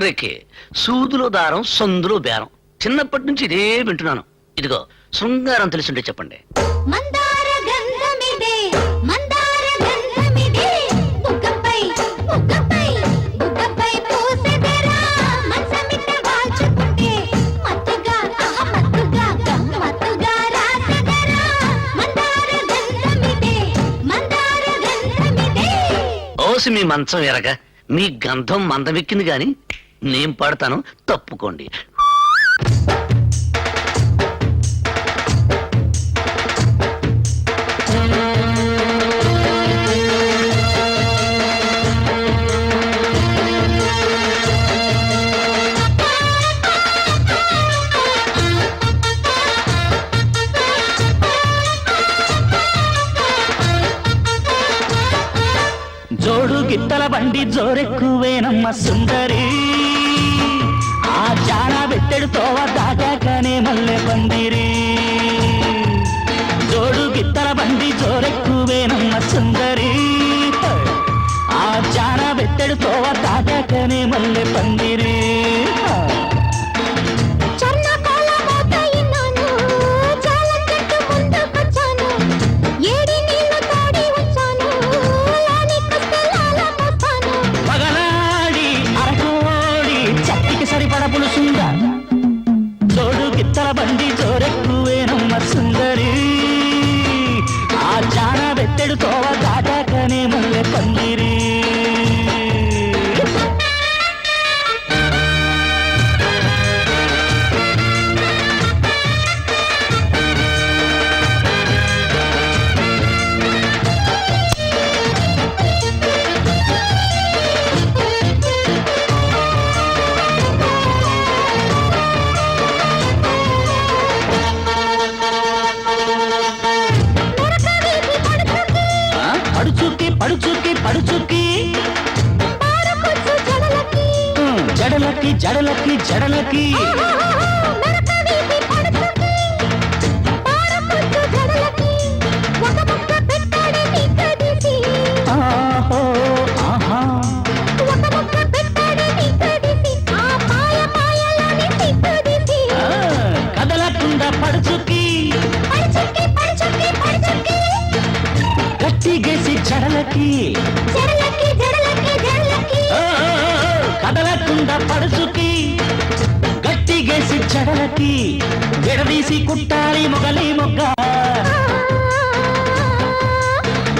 సుందరికి సూదులో దారం సందులో బేరం. చిన్నప్పటి నుంచి ఇదే వింటున్నాను. ఇదిగో శృంగారం తెలిసింటే చెప్పండి. ఓసి మీ మంచం ఎరగ మీ గంధం మందమెక్కింది గాని నేను పాడతాను తప్పుకోండి. జోడు గిత్తల బండి జోరెక్కువేనమ్మ సుందరి. ఆ జాన బెత్తెడు తోవ దాటాకనే మల్లె పందిరి జోడు గిత్తల బండి జడలకి జడలకి జడలకి విడదీసి కుట్టాలి మొగలి మొగ్గ.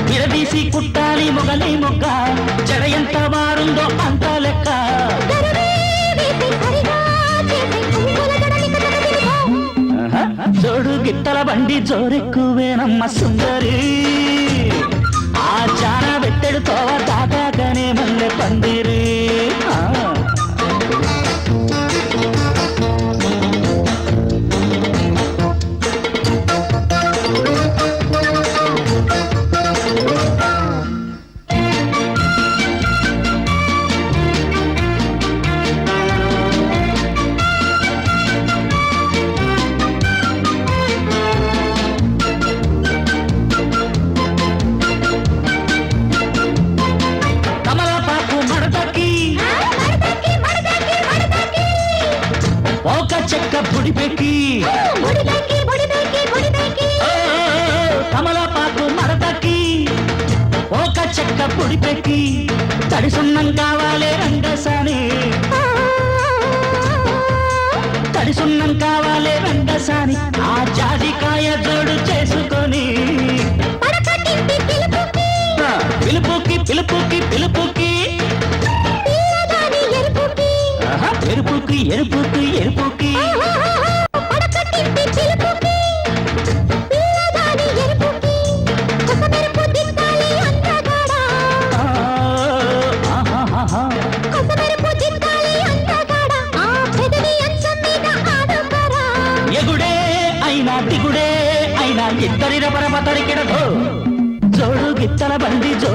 విరదీసి కుట్టాలి మొగలి మొగ్గ. జడ ఎంత మారుందో అంత లెక్క. జోడు గిట్టల బండి జోరెక్కువేనమ్మ సుందరి. ఆ చాన బెత్తెడు కమలపాకు మడతకి ఒక చెక్క తడిసున్నం కావాలే రంగసాని. తడిసున్నం కావాలే రంగసాని. ఆ జాజికాయ జోడు చేసుకొని. పిలుపుకి పిలుపుకి పిలుపుకి. ఎరుపుకి ఎరుపుకి ఎరుపుకి. ఎగుడే అయినా దిగుడే అయినా ఇద్దరి రపరప తడికెడదు జోడు గిత్తల బండి జోరెక్కువేనమ్మ